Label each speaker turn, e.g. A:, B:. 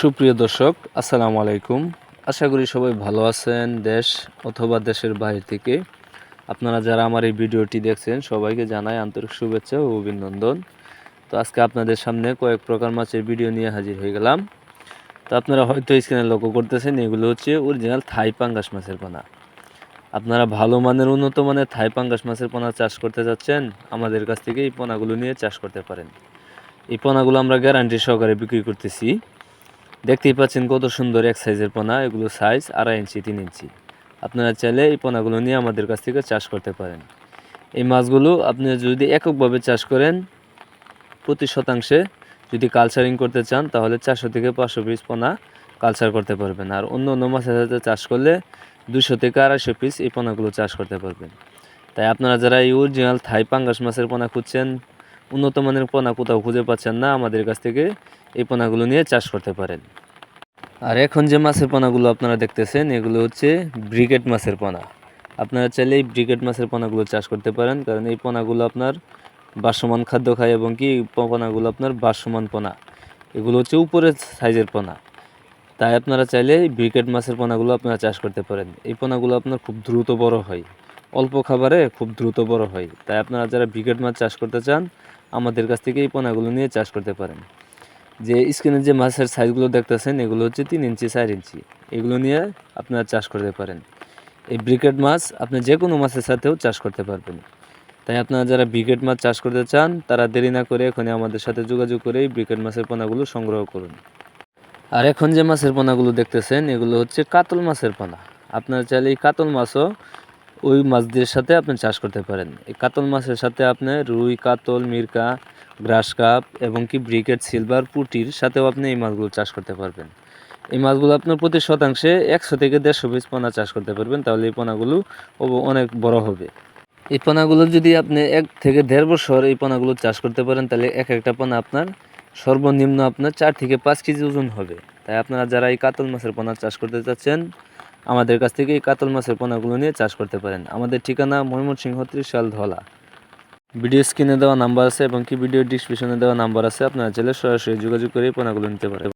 A: সুপ্রিয় দর্শক, আসসালামু আলাইকুম। আশা করি সবাই ভালো আছেন, দেশ অথবা দেশের বাইরে থেকে। আপনারা যারা আমার এই ভিডিওটি দেখছেন, সবাইকে জানাই আন্তরিক শুভেচ্ছা ও অভিনন্দন। তো আজকে আপনাদের সামনে কয়েক প্রকার মাছের ভিডিও নিয়ে হাজির হয়ে গেলাম। তো আপনারা হয়তো স্ক্রিনে লক্ষ্য করতেছেন, এগুলো হচ্ছে অরিজিনাল থাই পাঙ্গাস মাছের পোনা। আপনারা ভালো মানের, উন্নত মানের থাই পাঙ্গাস মাছের পোনা চাষ করতে যাচ্ছেন, আমাদের কাছ থেকে এই পোনাগুলো নিয়ে চাষ করতে পারেন। এই পোনাগুলো আমরা গ্যারান্টি সহকারে বিক্রি করতেছি। দেখতেই পাচ্ছেন কত সুন্দর এক সাইজের পোনা, এগুলো সাইজ আড়াই ইঞ্চি তিন ইঞ্চি আপনারা চাইলে এই পোনাগুলো নিয়ে আমাদের কাছ থেকে চাষ করতে পারেন। এই মাছগুলো আপনি যদি এককভাবে চাষ করেন প্রতি শতাংশে যদি কালচারিং করতে চান, তাহলে চারশো থেকে পাঁচশো পিস পোনা কালচার করতে পারবেন। আর অন্য অন্য মাছের সাথে চাষ করলে দুশো থেকে আড়াইশো পিস এই পোনাগুলো চাষ করতে পারবেন। তাই আপনারা যারা এই অরিজিনাল থাই পাঙ্গাস মাছের পোনা খুঁজছেন উন্নত মানের পোনা কোথাও খুঁজে পাচ্ছেন না, আমাদের কাছ থেকে এই পোনাগুলো নিয়ে চাষ করতে পারেন। আর এখন যে মাছের পোনাগুলো আপনারা দেখতেছেন, এগুলো হচ্ছে ব্রিগেড মাছের পোনা। আপনারা চাইলে এই ব্রিগেড মাছের পোনাগুলো চাষ করতে পারেন, কারণ এই পোনাগুলো আপনার বাসমান খাদ্য খায় এবং কি পোনাগুলো আপনার বাসমান পোনা। এগুলো হচ্ছে উপরের সাইজের পোনা। তাই আপনারা চাইলে ব্রিগেড মাছের পোনাগুলো আপনারা চাষ করতে পারেন। এই পোনাগুলো আপনার খুব দ্রুত বড় হয়। অল্প খাবারে খুব দ্রুত বড় হয়। তাই আপনারা যারা ব্রিগেড মাছ চাষ করতে চান, আমাদের কাছ থেকে এই পোনাগুলো নিয়ে চাষ করতে পারেন। যে স্ক্রিনে যে মাছের সাইজগুলো দেখতেছেন, এগুলো হচ্ছে তিন ইঞ্চি, চার ইঞ্চি। এগুলো নিয়ে আপনারা চাষ করতে পারেন। এই ব্রিকেট মাছ আপনি যে কোনো মাছের সাথেও চাষ করতে পারবেন। তাই আপনারা যারা ব্রিকেট মাছ চাষ করতে চান, তারা দেরি না করে এখনই আমাদের সাথে যোগাযোগ করে এই ব্রিকেট মাছের পোনাগুলো সংগ্রহ করুন। আর এখন যে মাছের পোনাগুলো দেখতেছেন, এগুলো হচ্ছে কাতল মাছের পোনা। আপনারা চাইলে এই কাতল মাছও ওই মাছদের সাথে আপনি চাষ করতে পারেন। এই কাতল মাছের সাথে আপনি রুই, কাতল, মিরকা, গ্রাস কাপ এবং কি ব্রিকেট সিলভার, পুটির সাথেও আপনি এই মাছগুলো চাষ করতে পারবেন। এই মাছগুলো আপনার প্রতি শতাংশে একশো থেকে দেড়শো পিস পোনা চাষ করতে পারবেন, তাহলে এই পোনাগুলো অনেক বড় হবে। এই পোনাগুলো যদি আপনি এক থেকে দেড় বছর এই পোনাগুলো চাষ করতে পারেন, তাহলে এক একটা পোনা আপনার সর্বনিম্ন আপনার চার থেকে পাঁচ কেজি ওজন হবে। তাই আপনারা যারা এই কাতল মাছের পোনা চাষ করতে চাচ্ছেন আমাদের কাছ থেকে এই কাতল মাছের পোনাগুলো নিয়ে চাষ করতে পারেন। আমাদের ঠিকানা ময়মনসিংহ ত্রিশাল ধলা। ভিডিও স্ক্রিনে দেওয়া নাম্বার আছে এবং কি ভিডিও ডিসক্রিপশনে দেওয়া নাম্বার আছে, আপনারা চাইলে সরাসরি যোগাযোগ করে পোনাগুলো নিতে পারেন।